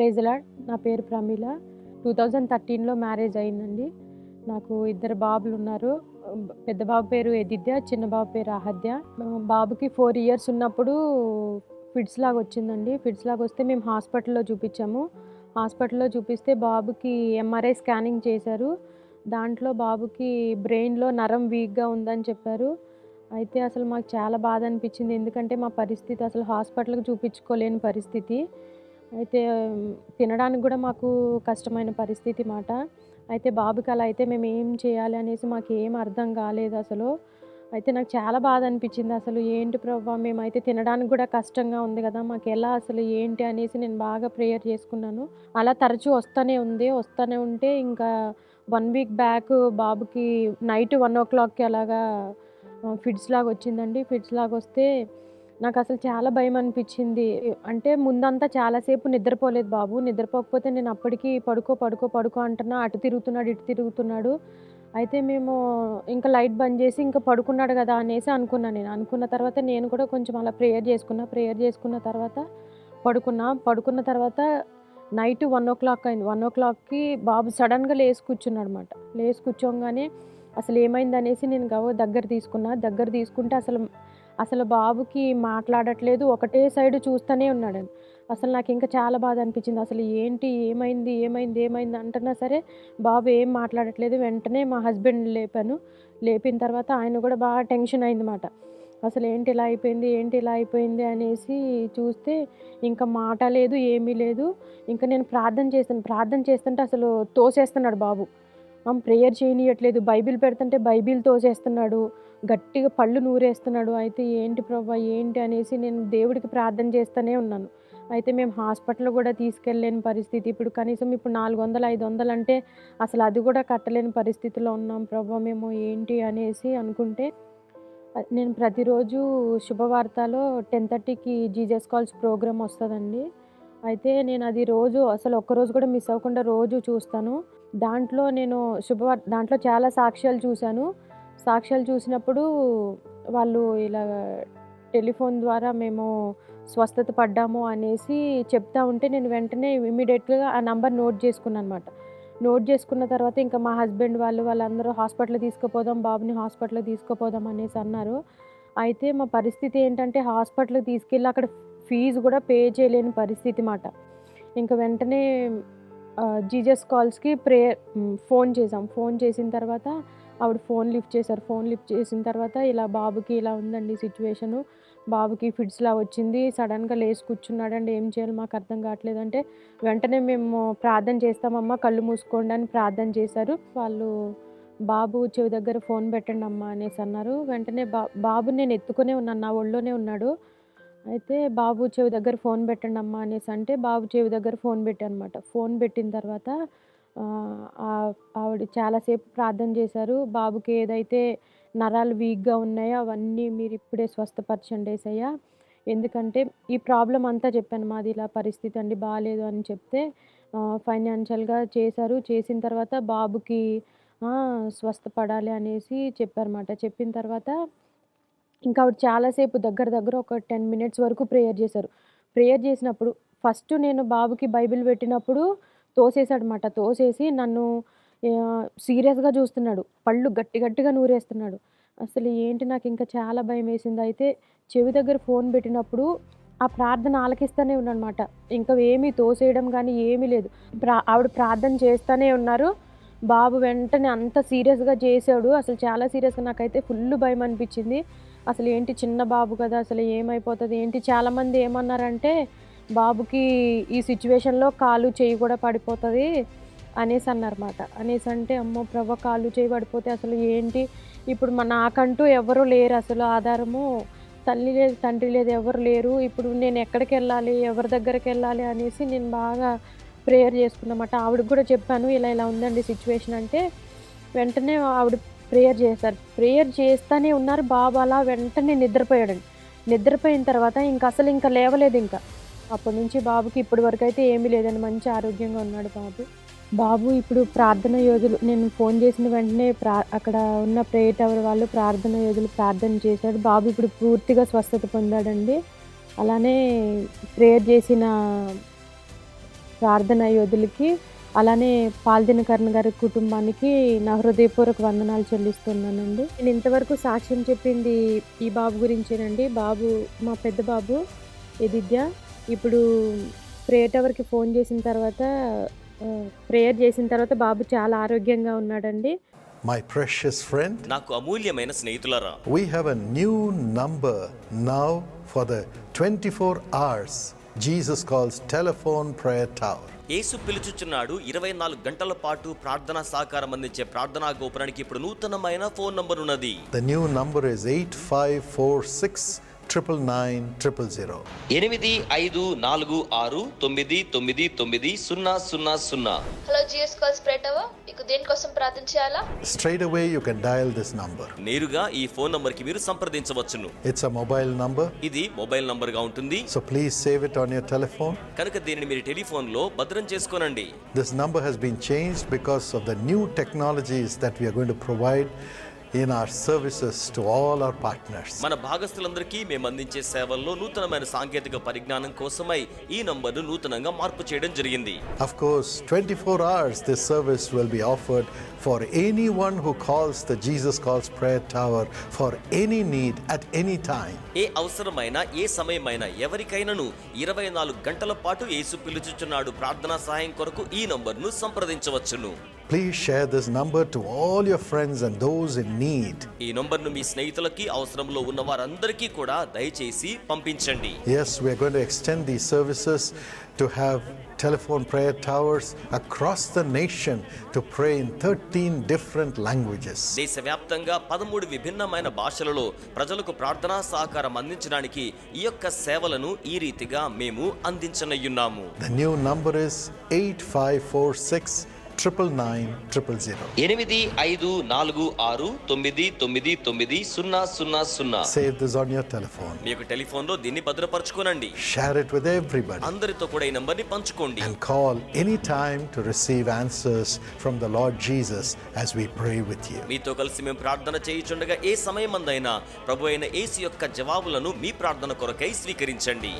Praise the Lord నా పేరు Pramila. Two thousand థర్టీన్లో మ్యారేజ్ అయిందండి. నాకు ఇద్దరు బాబులు ఉన్నారు. పెద్ద బాబు పేరు ఎదిద్య చిన్న బాబు పేరు ఆహద్య. బాబుకి ఫోర్ ఇయర్స్ ఉన్నప్పుడు ఫిట్స్ లాగా వచ్చిందండి. ఫిట్స్ లాగా వస్తే మేము హాస్పిటల్లో చూపించాము. హాస్పిటల్లో చూపిస్తే బాబుకి ఎంఆర్ఐ స్కానింగ్ చేశారు. దాంట్లో బాబుకి బ్రెయిన్లో నరం వీక్గా ఉందని చెప్పారు. అయితే అసలు మాకు చాలా బాధ అనిపించింది. ఎందుకంటే మా పరిస్థితి అసలు హాస్పిటల్కి చూపించుకోలేని పరిస్థితి. అయితే తినడానికి కూడా మాకు కష్టమైన పరిస్థితి మాట. అయితే బాబుకి అలా అయితే మేము ఏం చేయాలి అనేసి మాకు ఏం అర్థం కాలేదు అసలు. అయితే నాకు చాలా బాధ అనిపించింది అసలు. ఏంటి ప్రభావ మేమైతే తినడానికి కూడా కష్టంగా ఉంది కదా మాకు ఎలా అసలు ఏంటి అనేసి నేను బాగా ప్రేయర్ చేసుకున్నాను. అలా తరచూ వస్తూనే ఉంది. వస్తూనే ఉంటే ఇంకా వన్ వీక్ బ్యాక్ బాబుకి నైట్ వన్ ఓ క్లాక్కి అలాగా ఫిడ్స్ లాగా వచ్చిందండి. ఫిడ్స్ లాగా వస్తే నాకు అసలు చాలా భయం అనిపించింది అంటే ముందంతా చాలాసేపు నిద్రపోలేదు బాబు. నిద్రపోకపోతే నేను అప్పటికి పడుకో పడుకో పడుకో అంటున్నా. అటు తిరుగుతున్నాడు ఇటు తిరుగుతున్నాడు. అయితే మేము ఇంకా లైట్ బంద్ చేసి ఇంకా పడుకున్నాడు కదా అనేసి అనుకున్నాను నేను. అనుకున్న తర్వాత నేను కూడా కొంచెం అలా ప్రేయర్ చేసుకున్నా. ప్రేయర్ చేసుకున్న తర్వాత పడుకున్నా. పడుకున్న తర్వాత నైట్ వన్ ఓ క్లాక్ అయింది. వన్ ఓ క్లాక్కి బాబు సడన్గా లేచి కూర్చున్నాడు అనమాట లేచి కూర్చోగానే అసలు ఏమైంది అనేసి నేను గవ దగ్గర తీసుకున్నా. దగ్గర తీసుకుంటే అసలు అసలు బాబుకి మాట్లాడట్లేదు ఒకటే సైడ్ చూస్తూనే ఉన్నాడు. అసలు నాకు ఇంకా చాలా బాధ అనిపించింది. అసలు ఏంటి ఏమైంది ఏమైంది ఏమైంది అంటున్నా సరే బాబు ఏం మాట్లాడట్లేదు. వెంటనే మా హస్బెండ్ లేపాను. లేపిన తర్వాత ఆయన కూడా బాగా టెన్షన్ అయిందన్నమాట. అసలు ఏంటి ఇలా అయిపోయింది ఏంటి ఇలా అయిపోయింది అనేసి చూస్తే ఇంకా మాట లేదు ఏమీ లేదు. ఇంకా నేను ప్రార్థన చేస్తాను ప్రార్థన చేస్తుంటే అసలు తోసేస్తున్నాడు బాబు. ప్రేయర్ చేయనియట్లేదు. బైబిల్ పెడుతుంటే బైబిల్ తోసేస్తున్నాడు. గట్టిగా పళ్ళు నూరేస్తున్నాడు. అయితే ఏంటి ప్రభా ఏంటి అనేసి నేను దేవుడికి ప్రార్థన చేస్తూనే ఉన్నాను. అయితే మేము హాస్పిటల్ కూడా తీసుకెళ్ళలేని పరిస్థితి. ఇప్పుడు కనీసం ఇప్పుడు నాలుగు వందలు ఐదు వందలు అంటే అసలు అది కూడా కట్టలేని పరిస్థితిలో ఉన్నాం ప్రభా మేము. ఏంటి అనేసి అనుకుంటే నేను ప్రతిరోజు శుభవార్తలో టెన్ థర్టీకి జీజస్ కాల్స్ ప్రోగ్రామ్ వస్తుందండి. అయితే నేను అది రోజు అసలు ఒక్కరోజు కూడా మిస్ అవ్వకుండా రోజు చూస్తాను. దాంట్లో నేను శుభవార్త దాంట్లో చాలా సాక్ష్యాలు చూశాను. సాక్ష్యాలు చూసినప్పుడు వాళ్ళు ఇలా టెలిఫోన్ ద్వారా మేము స్వస్థత పడ్డాము అనేసి చెప్తా ఉంటే నేను వెంటనే ఇమీడియట్గా ఆ నంబర్ నోట్ చేసుకున్నాను అనమాట నోట్ చేసుకున్న తర్వాత ఇంకా మా హస్బెండ్ వాళ్ళు వాళ్ళందరూ హాస్పిటల్ తీసుకుపోదాం బాబుని హాస్పిటల్ తీసుకుపోదాం అనేసి అన్నారు. అయితే మా పరిస్థితి ఏంటంటే హాస్పిటల్కి తీసుకెళ్ళి అక్కడ ఫీజు కూడా పే చేయలేని పరిస్థితి మాట. ఇంకా వెంటనే జీజస్ కాల్స్కి ప్రేయర్ ఫోన్ చేసాం ఫోన్ చేసిన తర్వాత ఆవిడ ఫోన్ లిఫ్ట్ చేశారు. ఫోన్ లిఫ్ట్ చేసిన తర్వాత ఇలా బాబుకి ఇలా ఉందండి సిచ్యువేషను. బాబుకి ఫిడ్స్లా వచ్చింది. సడన్గా లేచి కూర్చున్నాడండి. ఏం చేయాలి మాకు అర్థం కావట్లేదు. అంటే వెంటనే మేము ప్రార్థన చేస్తామమ్మా కళ్ళు మూసుకోండి అని ప్రార్థన చేశారు. వాళ్ళు బాబు చెవి దగ్గర ఫోన్ పెట్టండి అమ్మా అనేసి అన్నారు. వెంటనే బా బాబు నేను ఎత్తుకునే ఉన్నాను. నా ఒళ్ళోనే ఉన్నాడు. అయితే బాబు చెవి దగ్గర ఫోన్ పెట్టండి అమ్మా అనేసి అంటే బాబు చెవి దగ్గర ఫోన్ పెట్టాను అనమాట ఫోన్ పెట్టిన తర్వాత ఆవిడ చాలాసేపు ప్రార్థన చేశారు. బాబుకి ఏదైతే నరాలు వీక్గా ఉన్నాయో అవన్నీ మీరు ఇప్పుడే స్వస్థపరచండి ఏసయ్యా. ఎందుకంటే ఈ ప్రాబ్లం అంతా చెప్పాను మాది ఇలా పరిస్థితి అండి బాగాలేదు అని చెప్తే ఫైనాన్షియల్గా చేశారు. చేసిన తర్వాత బాబుకి స్వస్థపడాలి అనేసి చెప్పారన్నమాట. చెప్పిన తర్వాత ఇంకా ఆవిడ చాలాసేపు దగ్గర దగ్గర ఒక టెన్ మినిట్స్ వరకు ప్రేయర్ చేశారు. ప్రేయర్ చేసినప్పుడు ఫస్ట్ నేను బాబుకి బైబిల్ పెట్టినప్పుడు తోసేసాడనమాట తోసేసి నన్ను సీరియస్గా చూస్తున్నాడు. పళ్ళు గట్టి గట్టిగా నూరేస్తున్నాడు. అసలు ఏంటి నాకు ఇంకా చాలా భయం వేసింది. అయితే చెవి దగ్గర ఫోన్ పెట్టినప్పుడు ఆ ప్రార్థన ఆలకిస్తూనే ఉన్నమాట ఇంకా ఏమీ తోసేయడం కానీ ఏమీ లేదు. ప్రా ఆవిడ ప్రార్థన చేస్తూనే ఉన్నారు. బాబు వెంటనే అంత సీరియస్గా చేశాడు. అసలు చాలా సీరియస్గా నాకైతే ఫుల్ భయం అనిపించింది. అసలు ఏంటి చిన్న బాబు కదా అసలు ఏమైపోతుంది ఏంటి? చాలామంది ఏమన్నారంటే బాబుకి ఈ సిచ్యువేషన్లో కాలు చేయి కూడా పడిపోతుంది అనేసి అన్నారన్నమాట. అనేసి అంటే అమ్మో ప్రభ కాలు చేయి పడిపోతే అసలు ఏంటి? ఇప్పుడు మన నాకంటూ ఎవరు లేరు అసలు ఆధారము. తల్లి లేదు తండ్రి లేదు ఎవరు లేరు. ఇప్పుడు నేను ఎక్కడికి వెళ్ళాలి ఎవరి దగ్గరికి వెళ్ళాలి అనేసి నేను బాగా ప్రేయర్ చేసుకున్నమాట. ఆవిడకి కూడా చెప్పాను ఇలా ఇలా ఉందండి సిచ్యువేషన్ అంటే వెంటనే ఆవిడ ప్రేయర్ చేశారు. ప్రేయర్ చేస్తూనే ఉన్నారు. బాబు అలా వెంటనే నిద్రపోయాడండి నిద్రపోయిన తర్వాత ఇంకా అసలు ఇంకా లేవలేదు ఇంకా. అప్పటి నుంచి బాబుకి ఇప్పటి వరకు అయితే ఏమీ లేదని మంచి ఆరోగ్యంగా ఉన్నాడు బాబు. బాబు ఇప్పుడు ప్రార్థన యోధులు నేను ఫోన్ చేసిన వెంటనే ప్రా అక్కడ ఉన్న ప్రేయర్ టవర్ వాళ్ళు ప్రార్థన యోధులు ప్రార్థన చేశాడు బాబు ఇప్పుడు పూర్తిగా స్వస్థత పొందాడండి. అలానే ప్రేయర్ చేసిన ప్రార్థన యోధులకి అలానే పాల్దినకర్ణ గారి కుటుంబానికి నా హృదయపూర్వక వందనాలు చెల్లిస్తున్నానండి. నేను ఇంతవరకు సాక్ష్యం చెప్పింది ఈ బాబు గురించేనండి. బాబు మా పెద్ద బాబు ఎదిద్య. ఇప్పుడు ప్రేయర్ టవర్కి ఫోన్ చేసిన తర్వాత ప్రేయర్ చేసిన తర్వాత బాబు చాలా ఆరోగ్యంగా ఉన్నాడండి. My precious friend, నాకు అమూల్యమైన స్నేహితులరా. we have a new number now for the 24 hours Jesus calls telephone prayer tower. యేసు పిలుచుచున్నాడు. ఇరవై నాలుగు గంటల పాటు ప్రార్థనా సహకారం అందించే ప్రార్థనా గోపురానికి ఇప్పుడు నూతనమైన ఫోన్ నంబర్ ఉన్నది. The new numbers eight five four six is 8546 999 000. ఎనిమిది ఐదు నాలుగు ఆరు తొమ్మిది తొమ్మిది తొమ్మిది సున్నా సున్నా సున్నా హలో జిఎస్ కాల్స్ ప్రేటవా మీకు దేనికోసం ప్రార్థన చేయాలా Straight away, you can dial this number. నేరుగా ఈ ఫోన్ నంబర్ కి మీరు సంప్రదించవచ్చును It's a mobile number, ఇది మొబైల్ నంబర్ గా ఉంటుంది so please save it on your telephone. కనుక దీనిని మీరు టెలిఫోన్ లో భద్రం చేసుకోనండి This number has been changed because of the new technologies that we are going to provide in our services to all our partners. మన భాగస్థులందరికీ మేము అందించే సేవల్లో నూతనమైన సాంకేతిక పరిజ్ఞానం కోసమై ఈ నంబర్ను నూతనంగా మార్పు చేయడం జరిగింది Of course, 24 hours this service will be offered for anyone who calls the Jesus Calls Prayer Tower for any need at any time. ఏ అవసరమైన ఏ సమయమైనా ఎవరికైనాను ఇరవై నాలుగు గంటల పాటు యేసు పిలుచుచున్నాడు ప్రార్థనా సహాయం కొరకు ఈ నంబర్ను సంప్రదించవచ్చును Please share this number to all your friends and those in need. ఈ నంబర్ను మీ స్నేహితులకి అవసరంలో ఉన్న వారందరికీ కూడా దయచేసి పంపించండి Yes, we are going to extend these services to have telephone prayer towers across the nation to pray in 13 different languages. దేశవ్యాప్తంగా పదమూడు విభిన్నమైన భాషలలో ప్రజలకు ప్రార్థనా సహకారం అందించడానికి ఈ యొక్క సేవలను ఈ రీతిగా మేము అందించనయ్యున్నాము The new number is 8546 999 000. ఎనిమిది ఐదు నాలుగు ఆరు తొమ్మిది తొమ్మిది తొమ్మిది సున్నా సున్నా సున్నా Save this on your telephone. మీ యొక్క టెలిఫోన్లో దీన్ని భద్రపరచుకోనండి Share it with everybody. అందరితో కూడా ఈ నంబర్ని పంచుకోండి and call anytime to receive answers from the Lord Jesus as we pray with you. మీతో కలిసి మేము ప్రార్థన చేయుచుండగా ఏ సమయమందైనా ప్రభు అయిన యేసు యొక్క జవాబులను మీ ప్రార్థన కొరకై స్వీకరించండి